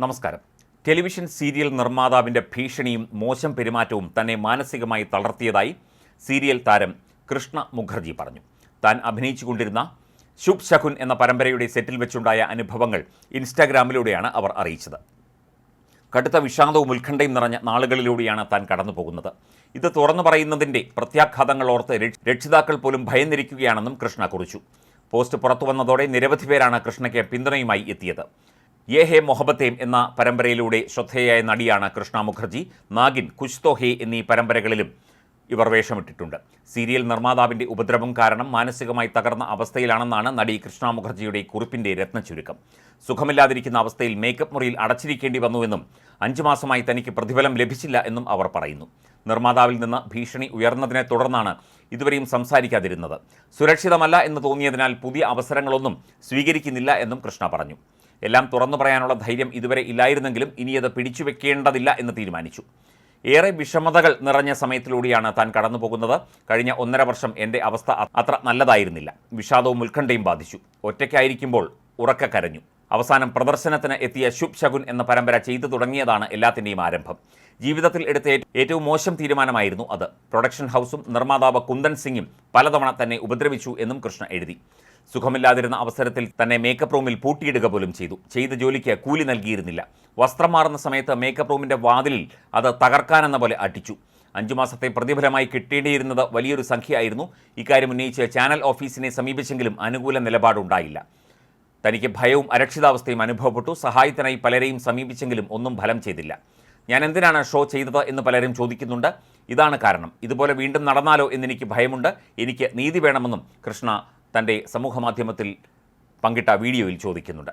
നമസ്കാരം. Television serial നിർമ്മാതാവിന്റെ ഭീഷണിയും മോശം പെരുമാറ്റവും തന്നെ മാനസികമായി തളർത്തിയതായി സീരിയൽ താരം കൃഷ്ണ മുഖർജി പറഞ്ഞു. താൻ അഭിനയിച്ചുകൊണ്ടിരുന്ന ശുഭ് ശകുൻ എന്ന പരമ്പരയുടെ സെറ്റിൽ വെച്ചുണ്ടായ അനുഭവങ്ങൾ ഇൻസ്റ്റാഗ്രാമിലൂടെയാണ് അവർ അറിയിച്ചത്. കടുത്ത വിഷാദവും ഉത്കണ്ഠയും നിറഞ്ഞ നാളുകളിലൂടെയാണ് താൻ കടന്നു പോകുന്നത് ഇത് തുറന്നു പറയുന്നതിന്റെ പ്രത്യാഘാതങ്ങൾ ഓർത്ത് രക്ഷ- രക്ഷിതാക്കൾ പോലും ഭയന്നിരിക്കുകയാണെന്നും കൃഷ്ണ കുറിച്ചു. പോസ്റ്റ് പുറത്തു വന്നതോടെ നിരവധി പേരാണ് കൃഷ്ണയ്ക്ക് പിന്തുണയുമായി എത്തിയത്. യേ ഹേ മൊഹബത്തേം എന്ന പരമ്പരയിലൂടെ ശ്രദ്ധേയായ നടിയാണ് കൃഷ്ണ മുഖർജി നാഗിൻ കുശ്തോ ഹേ എന്നീ പരമ്പരകളിലും ഇവർ വേഷമിട്ടിട്ടുണ്ട്. സീരിയൽ നിർമ്മാതാവിന്റെ ഉപദ്രവം കാരണം മാനസികമായി തകർന്ന അവസ്ഥയിലാണെന്നാണ് നടി കൃഷ്ണ മുഖർജിയുടെ കുറിപ്പിന്റെ രത്നചുരുക്കം സുഖമില്ലാതിരിക്കുന്ന അവസ്ഥയിൽ മേക്കപ്പ് മുറിയിൽ അടച്ചിരിക്കേണ്ടി വന്നുവെന്നും അഞ്ചു മാസമായി തനിക്ക് പ്രതിഫലം ലഭിച്ചില്ല എന്നും അവർ പറയുന്നു. നിർമ്മാതാവിൽ നിന്ന് ഭീഷണി ഉയർന്നതിനെ തുടർന്നാണ് ഇതുവരെയും സംസാരിക്കാതിരുന്നത്. സുരക്ഷിതമല്ല എന്ന് തോന്നിയതിനാൽ പുതിയ അവസരങ്ങളൊന്നും സ്വീകരിക്കുന്നില്ല എന്നും കൃഷ്ണ പറഞ്ഞു. എല്ലാം തുറന്നു പറയാനുള്ള ധൈര്യം ഇതുവരെ ഇല്ലായിരുന്നെങ്കിലും ഇനി അത് പിടിച്ചു വെക്കേണ്ടതില്ല എന്ന് തീരുമാനിച്ചു. ഏറെ വിഷമതകൾ നിറഞ്ഞ സമയത്തിലൂടെയാണ് താൻ കടന്നു പോകുന്നത്. കഴിഞ്ഞ ഒന്നര വർഷം എന്റെ അവസ്ഥ അത്ര നല്ലതായിരുന്നില്ല. വിഷാദവും ഉത്കണ്ഠയും ബാധിച്ചു. ഒറ്റയ്ക്കായിരിക്കുമ്പോൾ ഉറക്ക കരഞ്ഞു. അവസാനം പ്രദർശനത്തിന് എത്തിയ ശുഭ് ശകുൻ എന്ന പരമ്പര ചെയ്തു തുടങ്ങിയതാണ് എല്ലാത്തിന്റെയും ആരംഭം. ജീവിതത്തിൽ എടുത്ത ഏറ്റവും മോശം തീരുമാനമായിരുന്നു അത്. പ്രൊഡക്ഷൻ ഹൗസും നിർമ്മാതാവ് കുന്ദൻ സിംഗും പലതവണ തന്നെ ഉപദ്രവിച്ചു എന്നും കൃഷ്ണ എഴുതി. സുഖമില്ലാതിരുന്ന അവസരത്തിൽ തന്നെ മേക്കപ്പ് റൂമിൽ പൂട്ടിയിടുക പോലും ചെയ്തു. ചെയ്ത ജോലിക്ക് കൂലി നൽകിയിരുന്നില്ല. വസ്ത്രം മാറുന്ന സമയത്ത് മേക്കപ്പ് റൂമിന്റെ വാതിലിൽ അത് തകർക്കാനെന്ന പോലെ അടിച്ചു. അഞ്ചു മാസത്തെ പ്രതിഫലമായി കിട്ടേണ്ടിയിരുന്നത് വലിയൊരു സംഖ്യയായിരുന്നു. ഇക്കാര്യം ഉന്നയിച്ച് ചാനൽ ഓഫീസിനെ സമീപിച്ചെങ്കിലും അനുകൂല നിലപാടുണ്ടായില്ല. തനിക്ക് ഭയവും അരക്ഷിതാവസ്ഥയും അനുഭവപ്പെട്ടു. സഹായത്തിനായി പലരെയും സമീപിച്ചെങ്കിലും ഒന്നും ഫലം ചെയ്തില്ല. ഞാൻ എന്തിനാണ് ഷോ ചെയ്തത് എന്ന് പലരും ചോദിക്കുന്നുണ്ട്. ഇതാണ് കാരണം. ഇതുപോലെ വീണ്ടും നടന്നാലോ എന്നെനിക്ക് ഭയമുണ്ട്. എനിക്ക് നീതി വേണമെന്നും കൃഷ്ണ തന്റെ സമൂഹമാധ്യമത്തിൽ പങ്കിട്ട വീഡിയോയിൽ ചോദിക്കുന്നുണ്ട്.